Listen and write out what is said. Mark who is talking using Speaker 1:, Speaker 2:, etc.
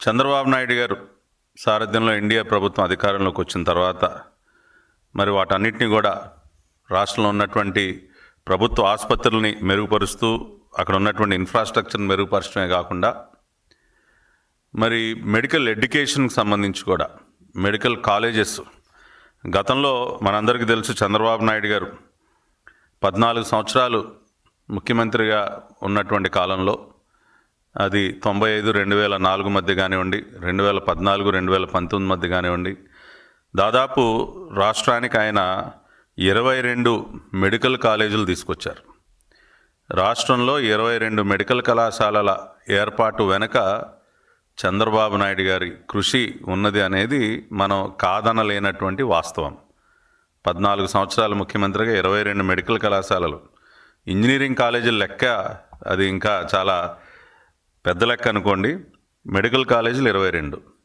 Speaker 1: చంద్రబాబు నాయుడు గారు సారథ్యంలో ఇండియా ప్రభుత్వం అధికారంలోకి వచ్చిన తర్వాత మరి వాటన్నిటిని కూడా రాష్ట్రంలో ఉన్నటువంటి ప్రభుత్వ ఆసుపత్రుల్ని మెరుగుపరుస్తూ అక్కడ ఉన్నటువంటి ఇన్ఫ్రాస్ట్రక్చర్ని మెరుగుపరచడమే కాకుండా మరి మెడికల్ ఎడ్యుకేషన్కి సంబంధించి కూడా మెడికల్ కాలేజెస్. గతంలో మనందరికీ తెలుసు చంద్రబాబు నాయుడు గారు పద్నాలుగు సంవత్సరాలు ముఖ్యమంత్రిగా ఉన్నటువంటి కాలంలో అది తొంభై ఐదు రెండు వేల నాలుగు మధ్య కానివ్వండి రెండు వేల పద్నాలుగు రెండు వేల పంతొమ్మిది మధ్య కానివ్వండి దాదాపు రాష్ట్రానికి ఆయన ఇరవై రెండు మెడికల్ కాలేజీలు తీసుకొచ్చారు. రాష్ట్రంలో ఇరవై రెండు మెడికల్ కళాశాలల ఏర్పాటు వెనుక చంద్రబాబు నాయుడు గారి కృషి ఉన్నది అనేది మనం కాదనలేనటువంటి వాస్తవం. పద్నాలుగు సంవత్సరాల ముఖ్యమంత్రిగా ఇరవై రెండు మెడికల్ కళాశాలలు. ఇంజనీరింగ్ కాలేజీల లెక్క అది ఇంకా చాలా పెద్ద లెక్క అనుకోండి. మెడికల్ కాలేజీలు ఇరవై రెండు.